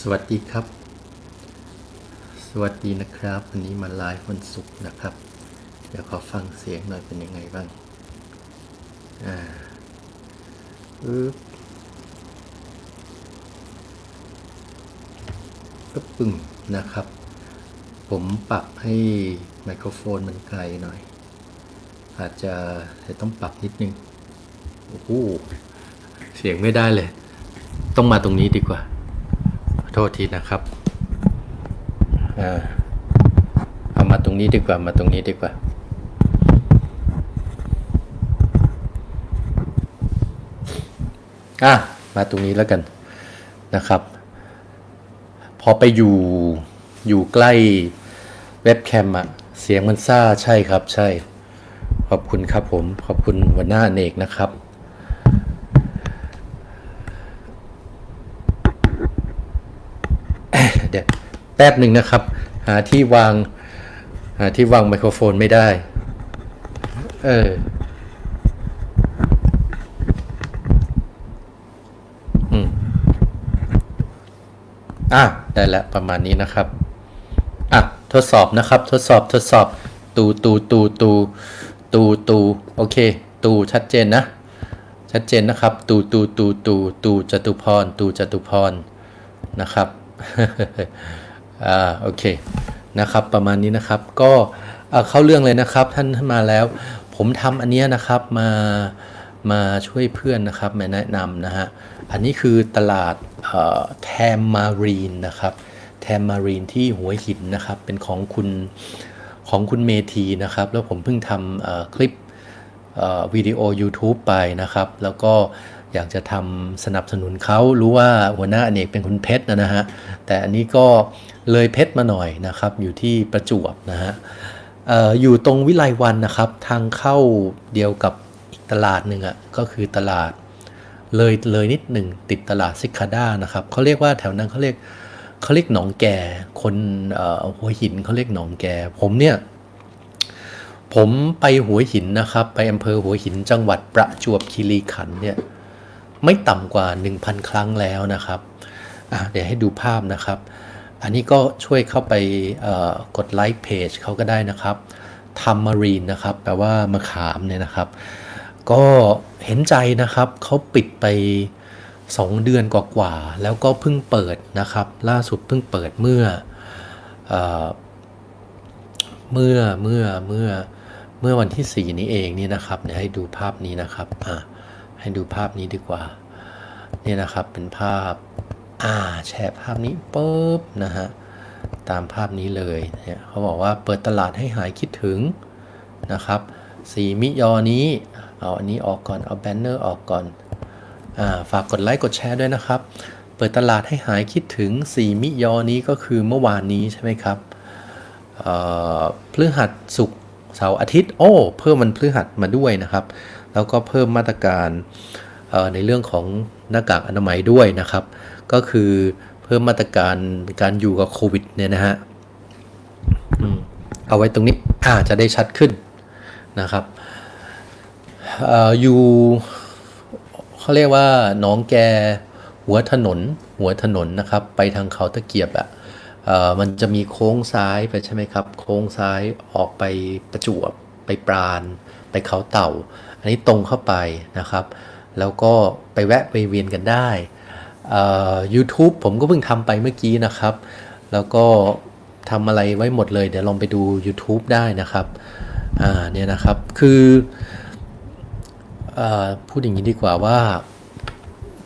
สวัสดีครับ สวัสดีนะครับ วันนี้มาไลฟ์วันศุกร์นะครับ เดี๋ยวขอฟังเสียงหน่อยเป็นยังไงบ้าง อ่าอึ๊บก็ปึ้งนะครับ ผมปรับให้ไมโครโฟนมันไกลหน่อย อาจจะจะต้องปรับนิดนึง โอ้โห เสียงไม่ได้เลย ต้องมาตรงนี้ดีกว่า โทษทีนะครับอ่าเอามาตรงนี้ดีกว่ามาตรงนี้ดีกว่า อะ มาตรงนี้แล้วกันนะครับ พอไปอยู่อยู่ใกล้เว็บแคมอะเสียงมันซ่าใช่ครับใช่ ขอบคุณครับผม ขอบคุณหัวหน้าเนกนะครับ เดี๋ยว แป๊บหนึ่งนะครับ หาที่วาง หาที่วางไมโครโฟนไม่ได้ เอออืมอะได้แล้วประมาณนี้นะครับ อะ ทดสอบนะครับ ทดสอบทดสอบ ตูตูตูตูตูตูโอเค ตูชัดเจนนะ ชัดเจนนะครับ ตูตูตูตูตูจตุพรตูจตุพรนะครับ อ่าโอเคนะครับประมาณนี้นะครับก็เอ่อเข้าเรื่องเลยนะครับท่านท่านมาแล้ว ผมทำอันเนี้ยนะครับมามาช่วยเพื่อนนะครับมาแนะนำนะฮะอันนี้คือตลาดแทมมารีนนะครับแทมมารีนที่หัวหินนะครับเป็นของคุณของคุณเมทีนะครับ แล้วผมเพิ่งทำคลิปวิดีโอ YouTube ไปนะครับ แล้วก็ อยากจะทำสนับสนุนเขารู้ว่าหัวหน้าอเนกเป็นคุณเพชรนะฮะแต่อันนี้ก็เลยเพชรมาหน่อยนะครับ อยู่ที่ประจวบนะฮะอออยู่ตรงวิไลวันนะครับ ทางเข้าเดียวกับอีกตลาดหนึ่งอะ่ะก็คือตลาดเลยเลยนิดหนึ่งติดตลาดซิคาด้านะครับเขาเรียกว่าแถวนั้นเขาเรียกเขาเรียกหนองแก่คนหัวหินเขาเรียกหนองแก่ผมเนี่ยผมไปหัวหินนะครับ ไปอำเภอหัวหินจังหวัดประจวบคีรีขันธ์เนี่ย ไม่ต่ำกว่า 1,000 ครั้งแล้วนะครับเดี๋ยวให้ดูภาพนะครับ อันนี้ก็ช่วยเข้าไปกดไลค์เพจเขาก็ได้นะครับทำมารีนนะครับ แปลว่ามะขามเนี่ยนะครับ ก็เห็นใจนะครับเขาปิดไป 2 เดือนกว่าๆแล้วก็เพิ่งเปิดนะครับ ล่าสุดเพิ่งเปิดเมื่อเอ่อเมื่อเมื่อเมื่อเมื่อวันที่ 4 นี้เองนี่นะครับเดี๋ยวให้ดูภาพนี้นะครับอ่า ให้ดูภาพนี้ดีกว่า นี่นะครับเป็นภาพอ่าแชร์ภาพนี้ปุ๊บนะฮะตามภาพนี้เลยเนี่ยเขาบอกว่าเปิดตลาดให้หายคิดถึงนะครับสีมิยอนี้ เอาอันนี้ออกก่อน เอาแบนเนอร์ออกก่อนอ่าฝากกดไลค์กดแชร์ด้วยนะครับ เปิดตลาดให้หายคิดถึงสีมิยอนี้ก็คือเมื่อวานนี้ใช่ไหมครับพฤหัสศุกเสาร์อาทิตย์ โอ้ เพิ่มมันพฤหัสมาด้วยนะครับ แล้วก็เพิ่มมาตรการในเรื่องของหน้ากากอนามัยด้วยนะครับ ก็คือเพิ่มมาตรการการอยู่กับโควิดเนี่ยนะฮะเอาไว้ตรงนี้อาจจะได้ชัดขึ้นนะครับออยู่เขาเรียกว่าหนองแกหัวถนนหัวถนนนะครับ ไปทางเขาตะเกียบอะเอ่อมันจะมีโค้งซ้ายไปใช่ไหมครับ โค้งซ้ายออกไปประจวบไปปราณ ไปเขาเต่า อันนี้ตรงเข้าไปนะครับ แล้วก็ไปแวะไปเวียนกันได้เอ่อ YouTube ผมก็เพิ่งทำไปเมื่อกี้นะครับ แล้วก็ทำอะไรไว้หมดเลย เดี๋ยวลองไปดู YouTube ได้นะครับ อ่าเนี่ยนะครับคือเอ่อพูดอย่างนี้ดีกว่าว่า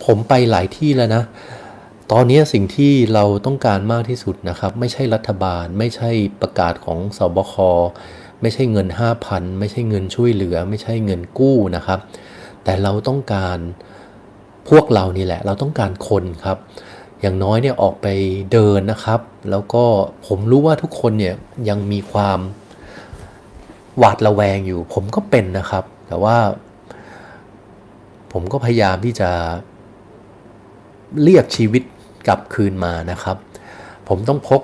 ผมไปหลายที่แล้วนะ ตอนนี้สิ่งที่เราต้องการมากที่สุดนะครับ ไม่ใช่รัฐบาล ไม่ใช่ประกาศของสบค ไม่ใช่เงิน 5,000 ไม่ใช่เงินช่วยเหลือ ไม่ใช่เงินกู้นะครับ แต่เราต้องการพวกเรานี่แหละ เราต้องการคนครับ อย่างน้อยเนี่ยออกไปเดินนะครับ แล้วก็ผมรู้ว่าทุกคนเนี่ยยังมีความหวาดระแวงอยู่ ผมก็เป็นนะครับ แต่ว่า ผมก็พยายามที่จะเรียกชีวิตกลับคืนมานะครับ ผมต้องพก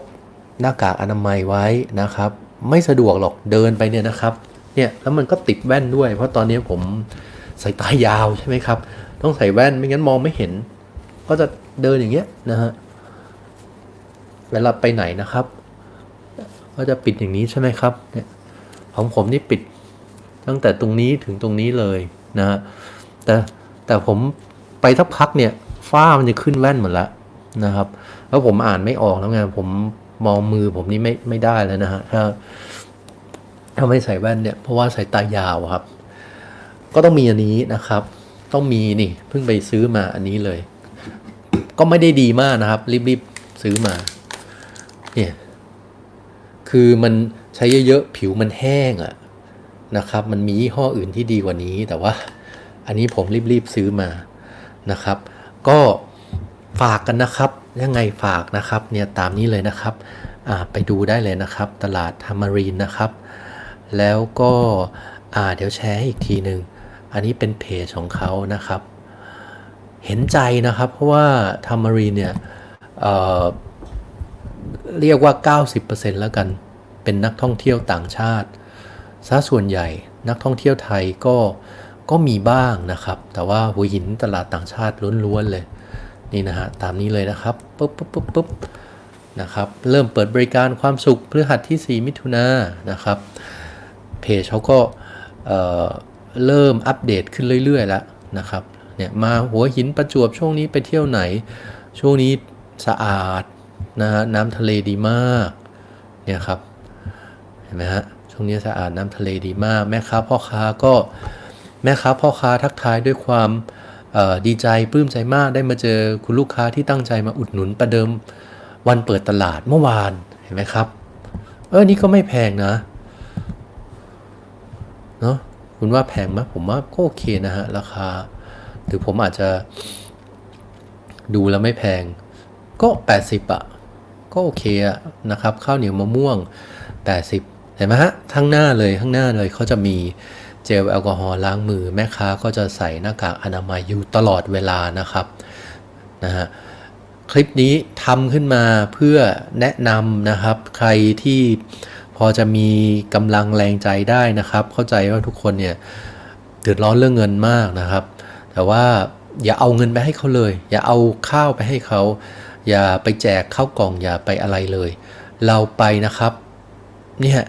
หน้ากากอนามัยไว้นะครับ ไม่สะดวกหรอกเดินไปเนี่ยนะครับเนี่ยแล้วมันก็ติดแว่นด้วย เพราะตอนนี้ผมสายตายาวใช่ไหมครับ ต้องใส่แว่นไม่งั้นมองไม่เห็น ก็จะเดินอย่างเงี้ยนะฮะเวลาไปไหนนะครับ ก็จะปิดอย่างนี้ใช่ไหมครับเนี่ยของผมนี่ปิดตั้งแต่ตรงนี้ถึงตรงนี้เลยนะฮะแต่แต่ผมไปสักพักเนี่ยฝ้ามันจะขึ้นแว่นหมดแล้วนะครับ แล้วผมอ่านไม่ออกแล้วไงผม มองมือผมนี่ไม่ไม่ได้แล้วนะฮะถ้าถ้าไม่ใส่แว่นเนี่ยเพราะว่าสายตายาวครับ ก็ต้องมีอันนี้นะครับ ต้องมีนี่เพิ่งไปซื้อมาอันนี้เลย ก็ไม่ได้ดีมากนะครับ รีบๆซื้อมา เนี่ย คือมันใช้เยอะๆผิวมันแห้งอะนะครับ มันมียี่ห้ออื่นที่ดีกว่านี้ แต่ว่า อันนี้ผมรีบๆซื้อมานะครับ ก็ ฝากกันนะครับ ยังไงฝากนะครับเนี่ยตามนี้เลยนะครับ ไปดูได้เลยนะครับ ตลาดธรรมรีนนะครับ แล้วก็เดี๋ยวแชร์ให้อีกทีหนึ่งอันนี้เป็นเพจของเขานะครับ เห็นใจนะครับ เพราะว่าธรรมรีนเนี่ยเเรียกว่า 90%แล้วกัน เป็นนักท่องเที่ยวต่างชาติซะส่วนใหญ่นักท่องเที่ยวไทยก็ก็มีบ้างนะครับ แต่ว่าหัวหินตลาดต่างชาติล้วนๆเลย นี่นะฮะตามนี้เลยนะครับปุ๊บปุ๊บปุ๊บปุ๊บนะครับเริ่มเปิดบริการความสุขพฤหัสที่ 4 มิถุนายนนะครับเพจเขาก็เเริ่มอัปเดตขึ้นเรื่อยๆแล้วนะครับเนี่ยมาหัวหินประจวบช่วงนี้ไปเที่ยวไหน ช่วงนี้สะอาดนะฮะน้ำทะเลดีมากเนี่ยครับเห็นไหมฮะช่วงนี้สะอาดน้ำทะเลดีมาก แม่ค้าพ่อค้าก็แม่ค้าพ่อค้าทักทายด้วยความ ดีใจปลื้มใจมากได้มาเจอคุณลูกค้าที่ตั้งใจมาอุดหนุนประเดิมวันเปิดตลาดเมื่อวานเห็นไหมครับ เออนี่ก็ไม่แพงนะเนาะคุณว่าแพงไหมผมว่าก็โอเคนะฮะราคาหรือผมอาจจะดูแล้วไม่แพง ก็ 80อะก็โอเคอะนะครับ ข้าวเหนียวมะม่วง 80 เห็นไหมฮะข้างหน้าเลยข้างหน้าเลยเขาจะมีเจลแอลกอฮอล์ล้างมือแม่ค้าก็จะใส่หน้ากากอนามัยอยู่ตลอดเวลานะครับนะฮะคลิปนี้ทำขึ้นมาเพื่อแนะนำนะครับ ใครที่พอจะมีกำลังแรงใจได้นะครับ เข้าใจว่าทุกคนเนี่ยเดือดร้อนเรื่องเงินมากนะครับ แต่ว่าอย่าเอาเงินไปให้เขาเลย อย่าเอาข้าวไปให้เขา อย่าไปแจกข้าวกล่องอย่าไปอะไรเลย เราไปนะครับ เนี่ย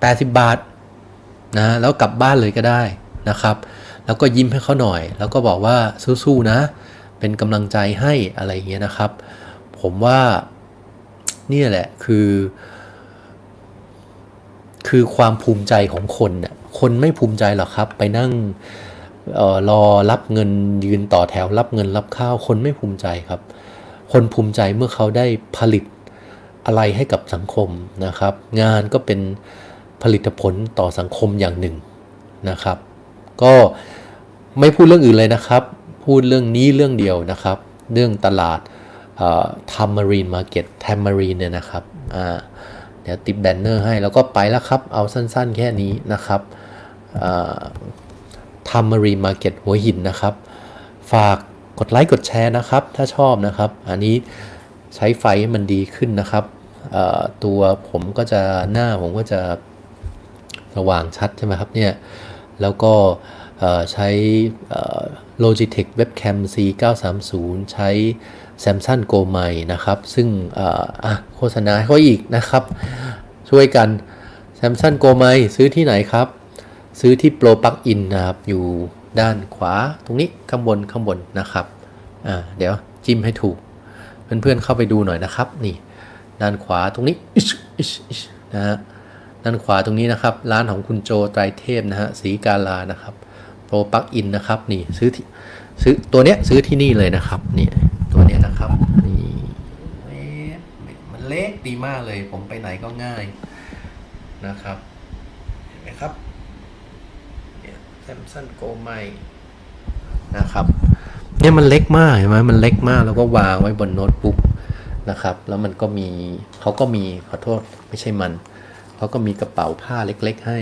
แปดสิบบาทนะแล้วกลับบ้านเลยก็ได้นะครับ แล้วก็ยิ้มให้เขาหน่อย แล้วก็บอกว่าสู้ๆนะ เป็นกำลังใจให้อะไรเงี้ยนะครับ ผมว่าเนี่ยแหละคือ คือความภูมิใจของคนเนี่ยคนไม่ภูมิใจหรอกครับ ไปนั่งออรอรับเงินยืนต่อแถวรับเงินรับข้าว คนไม่ภูมิใจครับ คนภูมิใจเมื่อเขาได้ผลิตอะไรให้กับสังคมนะครับ งานก็เป็น ลิตผลต่อสังคมอย่างหนึ่งนะครับ ก็ไม่พูดเรื่องอื่นเลยนะครับ พูดเรื่องนี้เรื่องเดียวนะครับ เรื่องตลาดทัมมารีนมาร์เก็ตแทมมารีนเนี่ยนะครับเดี๋ยวติดแบนเนอร์ให้แล้วก็ไปแล้วครับ เอาสั้นๆแค่นี้นะครับทัมมารีนมาร์เก็ตหัวหินนะครับ ฝากกดไลค์กดแชร์นะครับ ถ้าชอบนะครับ อันนี้ใช้ไฟให้มันดีขึ้นนะครับตัวผมก็จะหน้าผมก็จะ สว่างชัดใช่ไหมครับเนี่ย แล้วก็ใช้เอ่อ Logitech Webcam C930 ใช้ Samsung Go ใหม่นะครับ ซึ่งโฆษณาเขาอีกนะครับ ช่วยกัน Samsung Go ใหม่ซื้อที่ไหนครับ ซื้อที่ Pro Plug In นะครับ อยู่ด้านขวาตรงนี้ข้างบนข้างบนนะครับเดี๋ยวจิ้มให้ถูก เพื่อนๆเข้าไปดูหน่อยนะครับ นี่ ด้านขวาตรงนี้นะฮะ ด้านขวาตรงนี้นะครับ ร้านของคุณโจไตรเทพนะฮะสีกาลานะครับโปรปักอินนะครับนี่ซื้อที่ซื้อตัวเนี้ยซื้อที่นี่เลยนะครับนี่ตัวเนี้ยนะครับนี่มันเล็กดีมากเลย ผมไปไหนก็ง่ายนะครับเห็นไหมครับเนี่ยแซมซันโกไมนะครับเนี่ยมันเล็กมากเห็นไหมมันเล็กมากแล้วก็วางไว้บนโน้ตบุ๊กนะครับ แล้วมันก็มีเขาก็มีขอโทษไม่ใช่มัน เขาก็มีกระเป๋าผ้าเล็กๆให้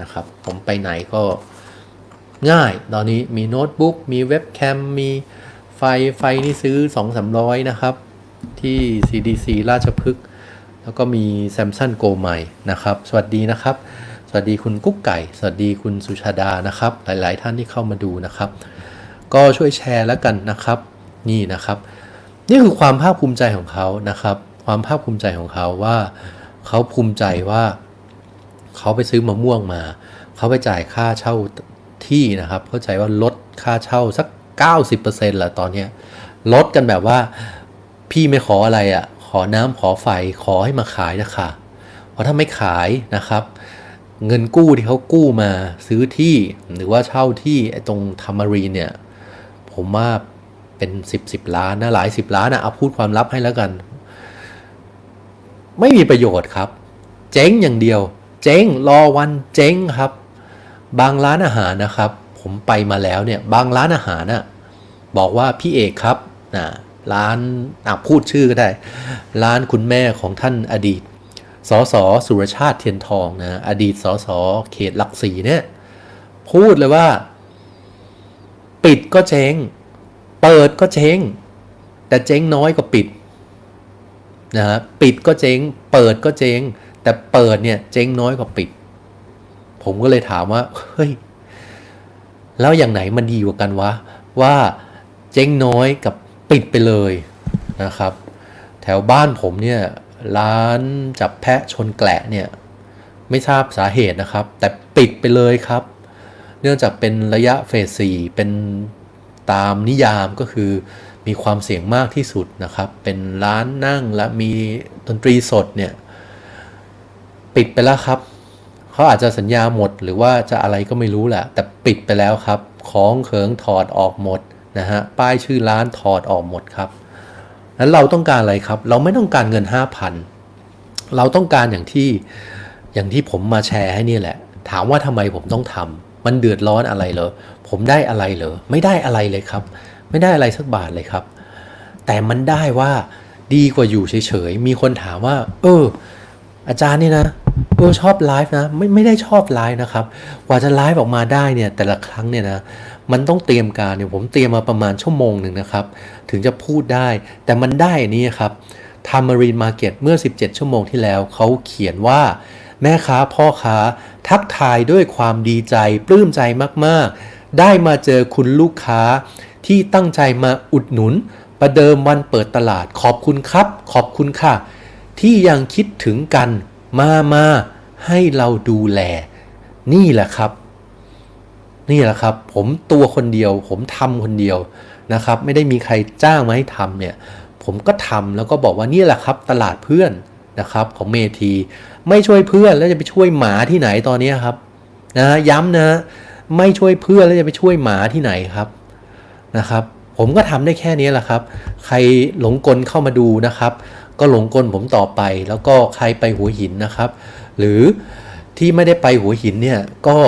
นะครับ ผมไปไหนก็ง่าย ตอนนี้มีโน้ตบุ๊ก มีเว็บแคม มีไฟ ไฟนี่ซื้อ 2 3 0 0 นะครับ ที่ CDC ราชพฤกษ์ แล้วก็มี Samsung Go ใหม่นะครับ สวัสดีนะครับ สวัสดีคุณกุ๊กไก่ สวัสดีคุณสุชาดานะครับ หลายๆท่านที่เข้ามาดูนะครับ ก็ช่วยแชร์แล้วกันนะครับ นี่นะครับ นี่คือความภาคภูมิใจของเขานะครับ ความภาคภูมิใจของเขาว่า เขาภูมิใจว่าเขาไปซื้อมะม่วงมา เขาไปจ่ายค่าเช่าที่นะครับ เข้าใจว่าลดค่าเช่าสัก 90%แหละตอนเนี้ยลดกันแบบว่าพี่ไม่ขออะไรอะ่ะ ขอน้ำขอไฟขอให้มาขายนะคะเพราะถ้าไม่ขายนะครับ เงินกู้ที่เขากู้มาซื้อที่หรือว่าเช่าที่ตรงธรรมรีเนี่ย ผมว่าเป็น 10 10ล้านนะหลาย 10 ล้านนะเอาพูดความลับให้แล้วกัน ไม่มีประโยชน์ครับ เจ๊งอย่างเดียว เจ๊งรอวันเจ๊งครับ บางร้านอาหารนะครับ ผมไปมาแล้วเนี่ยบางร้านอาหารน่ะบอกว่าพี่เอกครับนะร้านอะพูดชื่อก็ได้ ร้านคุณแม่ของท่านอดีตสสสุรชาติเทียนทองนะอดีตสสเขตหลักสี่เนี่ยพูดเลยว่า ปิดก็เจ๊งเปิดก็เจ๊งแต่เจ๊งน้อยกว่าปิด นะฮะปิดก็เจ๊ง เปิดก็เจ๊ง แต่เปิดเนี่ยเจ๊งน้อยกว่าปิด ผมก็เลยถามว่าเฮ้ยแล้วอย่างไหนมันดีกว่ากันวะว่าเจ๊งน้อยกับปิดไปเลยนะครับ แถวบ้านผมเนี่ยร้านจับแพะชนแกละเนี่ยไม่ทราบสาเหตุนะครับ แต่ปิดไปเลยครับ เนื่องจากเป็นระยะเฟสสี่เป็นตามนิยามก็คือ มีความเสี่ยงมากที่สุดนะครับ เป็นร้านนั่งและมีดนตรีสดเนี่ย ปิดไปแล้วครับ เขาอาจจะสัญญาหมดหรือว่าจะอะไรก็ไม่รู้แหละ แต่ปิดไปแล้วครับ ของเขิงถอดออกหมดนะฮะ ป้ายชื่อร้านถอดออกหมดครับแล้วเราต้องการอะไรครับ เราไม่ต้องการเงิน 5,000 เราต้องการอย่างที่อย่างที่ผมมาแชร์ให้นี่แหละ ถามว่าทำไมผมต้องทำมันเดือดร้อนอะไรเหรอ ผมได้อะไรเหรอ ไม่ได้อะไรเลยครับ ไม่ได้อะไรสักบาทเลยครับ แต่มันได้ว่าดีกว่าอยู่เฉยๆ มีคนถามว่า เออ อาจารย์นี่นะเออชอบไลฟ์นะไม่ไม่ได้ชอบไลฟ์นะครับ กว่าจะไลฟ์ออกมาได้เนี่ยแต่ละครั้งเนี่ยนะมันต้องเตรียมการเนี่ยผมเตรียมมาประมาณชั่วโมงหนึ่งนะครับ ถึงจะพูดได้ แต่มันได้อันนี้ครับทำมารีนมาเก็ตเมื่อ 17 ชั่วโมงที่แล้วเขาเขียนว่าแม่ค้าพ่อค้าทักทายด้วยความดีใจ ปลื้มใจมากๆ ได้มาเจอคุณลูกค้า ที่ตั้งใจมาอุดหนุน ประเดิมวันเปิดตลาดขอบคุณครับ ขอบคุณค่ะ ที่ยังคิดถึงกัน มามาให้เราดูแล นี่แหละครับ นี่แหละครับ ผมตัวคนเดียว ผมทำคนเดียวนะครับ ไม่ได้มีใครจ้างมาให้ทำเนี่ย ผมก็ทำแล้วก็บอกว่านี่แหละครับ ตลาดเพื่อนนะครับ ของเมทีไม่ช่วยเพื่อนแล้วจะไปช่วยหมาที่ไหนตอนนี้ครับนะย้ำนะ ไม่ช่วยเพื่อนแล้วจะไปช่วยหมาที่ไหนครับ นะครับ ผมก็ทำได้แค่นี้แหละครับ ใครหลงกลเข้ามาดูนะครับ ก็หลงกลผมต่อไป แล้วก็ใครไปหัวหินนะครับ หรือที่ไม่ได้ไปหัวหินเนี่ยก็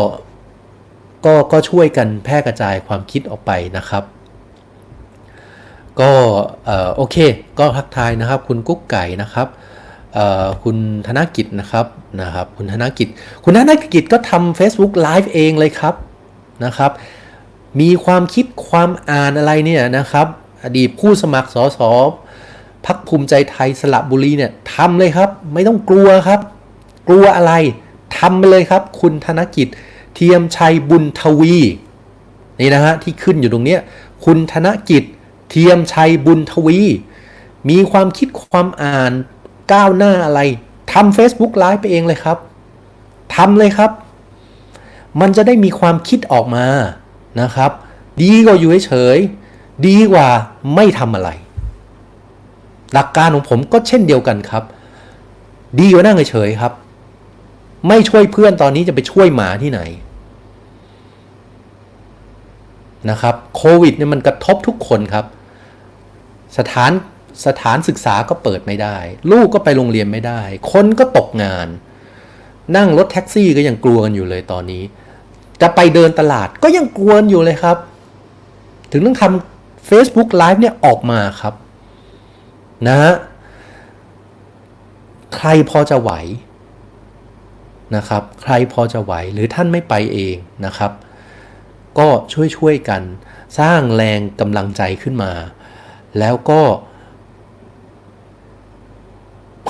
ก็ก็ช่วยกันแพร่กระจายความคิดออกไปนะครับ ก็โอเค ก็ทักทายนะครับ คุณกุ๊กไก่นะครับคุณธนกิจนะครับนะครับ คุณธนกิจ คุณธนกิจก็ทำ Facebook Live เองเลยครับนะครับ มีความคิดความอ่านอะไรเนี่ยนะครับ อดีตผู้สมัครสสพักภูมิใจไทยสระบุรีเนี่ยทำเลยครับ ไม่ต้องกลัวครับ กลัวอะไรทำไปเลยครับ คุณธนกิจเทียมชัยบุญทวีนี่นะฮะที่ขึ้นอยู่ตรงเนี้ยคุณธนกิจเทียมชัยบุญทวี มีความคิดความอ่านก้าวหน้าอะไรทำ Facebook Live ไปเองเลยครับทำเลยครับ มันจะได้มีความคิดออกมา นะครับ ดีกว่าอยู่เฉยดีกว่าไม่ทำอะไร หลักการของผมก็เช่นเดียวกันครับ ดีกว่านั่งเฉยครับ ไม่ช่วยเพื่อนตอนนี้จะไปช่วยหมาที่ไหนนะครับโควิดเนี่ยมันกระทบทุกคนครับ สถานสถานศึกษาก็เปิดไม่ได้ ลูกก็ไปโรงเรียนไม่ได้ คนก็ตกงาน นั่งรถแท็กซี่ก็ยังกลัวกันอยู่เลยตอนนี้ จะไปเดินตลาดก็ยังกลัวอยู่เลยครับ ถึงต้องทำ Facebook Live เนี่ยออกมาครับนะฮะใครพอจะไหวนะครับ ใครพอจะไหวหรือท่านไม่ไปเองนะครับ ก็ช่วยช่วยๆกัน สร้างแรงกำลังใจขึ้นมา แล้วก็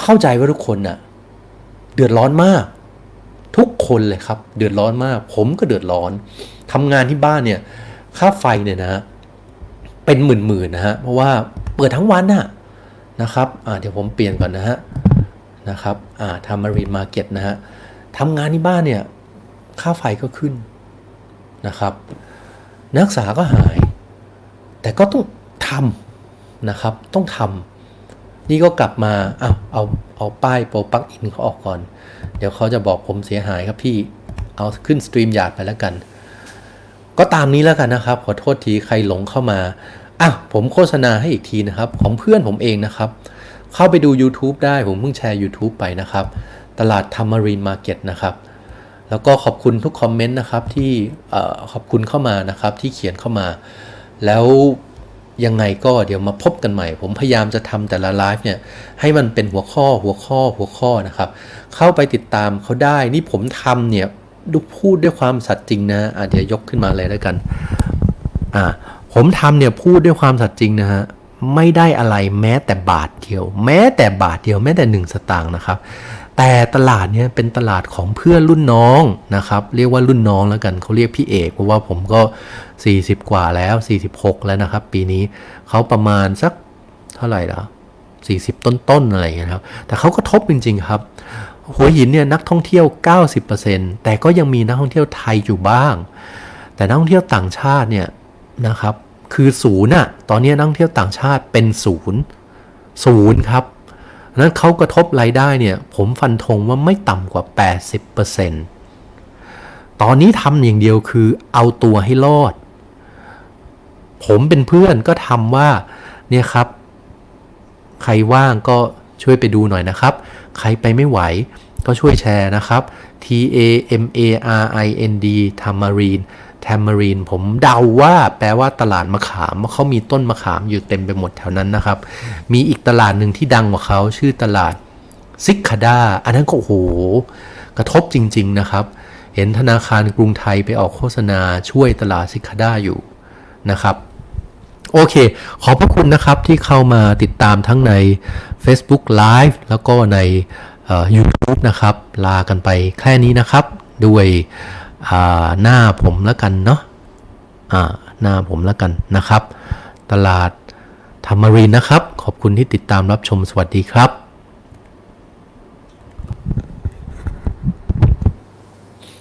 เข้าใจว่าทุกคนน่ะเดือดร้อนมาก ทุกคนเลยครับ เดือดร้อนมาก ผมก็เดือดร้อนทำงานที่บ้านเนี่ย ค่าไฟเนี่ยนะเป็นหมื่นๆนะฮะ เพราะว่าเปิดทั้งวันน่ะนะครับอ่าเดี๋ยวผมเปลี่ยนก่อนนะฮะนะครับอ่าทำมารีนมาเก็ตนะฮะทำงานที่บ้านเนี่ย ค่าไฟก็ขึ้นนะครับ นักศึกษาก็หาย แต่ก็ต้องทำนะครับ ต้องทำ นี่ก็กลับมาอ้าเอาเอาป้ายโปรปลักอินเขาออกก่อน เดี๋ยวเขาจะบอกผมเสียหายครับพี่เอาขึ้นสตรีมหยาดไปแล้วกัน ก็ตามนี้แล้วกันนะครับ ขอโทษทีใครหลงเข้ามาอะผมโฆษณาให้อีกทีนะครับ ของเพื่อนผมเองนะครับ เข้าไปดู YouTube ได้ผมเพิ่งแชร์ YouTube ไปนะครับ ตลาดท a มารีนมาร์เก็ตนะครับแล้วก็ขอบคุณทุกคอมเมนต์นะครับที่ขอบคุณเข้ามานะครับที่เขียนเข้ามา แล้ว ยังไงก็เดี๋ยวมาพบกันใหม่ ผมพยายามจะทำแต่ละไลฟ์เนี่ยให้มันเป็นหัวข้อหัวข้อหัวข้อนะครับ เข้าไปติดตามเขาได้นี่ผมทำเนี่ยดูพูดด้วยความสัตย์จริงนะอะเดี๋ยวยกขึ้นมาเลยแล้วกันอ่าผมทำเนี่ยพูดด้วยความสัตย์จริงนะฮะไม่ได้อะไรแม้แต่บาทเดียว แม้แต่บาทเดียวแม้แต่หนึ่งสตางค์นะครับ แต่ตลาดเนี่ยเป็นตลาดของเพื่อนรุ่นน้องนะครับ เรียกว่ารุ่นน้องแล้วกันเขาเรียกพี่เอกเพราะว่าผมก็ 40 กว่าแล้ว 46 แล้วนะครับ ปีนี้เขาประมาณสักเท่าไหร่ละ40 ต้นๆอะไรอย่างเงี้ยครับ แต่เขาก็ทบจริง ๆ ครับ หัวหินเนี่ยนักท่องเที่ยว 90%แต่ก็ยังมีนักท่องเที่ยวไทยอยู่บ้าง แต่นักท่องเที่ยวต่างชาติเนี่ยนะครับ คือศูนย์อะตอนนี้นักท่องเที่ยวต่างชาติเป็นศูนย์ศูนย์ครับนั้นเขากระทบรายได้เนี่ย ผมฟันธงว่าไม่ต่ำกว่า 80%ตอนนี้ทำอย่างเดียวคือเอาตัวให้รอด ผมเป็นเพื่อนก็ทำว่าเนี่ยครับ ใครว่างก็ช่วยไปดูหน่อยนะครับ ใครไปไม่ไหวก็ช่วยแชร์นะครับ T A M A R I N D Tamarine Tamarine ผมเดาว่าแปลว่าตลาดมะขามเขามีต้นมะขามอยู่เต็มไปหมดแถวนั้นนะครับ มีอีกตลาดหนึ่งที่ดังกว่าเขาชื่อตลาดซิกคาดาอันนั้นก็โอ้โห กระทบจริง ๆ นะครับ เห็นธนาคารกรุงไทยไปออกโฆษณาช่วยตลาดซิกคาดาอยู่นะครับ โอเค ขอบพระคุณนะครับที่เข้ามาติดตามทั้งใน Facebook Live แล้วก็ใน YouTube นะครับ ลากันไปแค่นี้นะครับ ด้วยหน้าผมแล้วกันเนาะหน้าผมแล้วกันนะครับ ตลาดธรรมรินทร์นะครับ ขอบคุณที่ติดตามรับชมสวัสดีครับ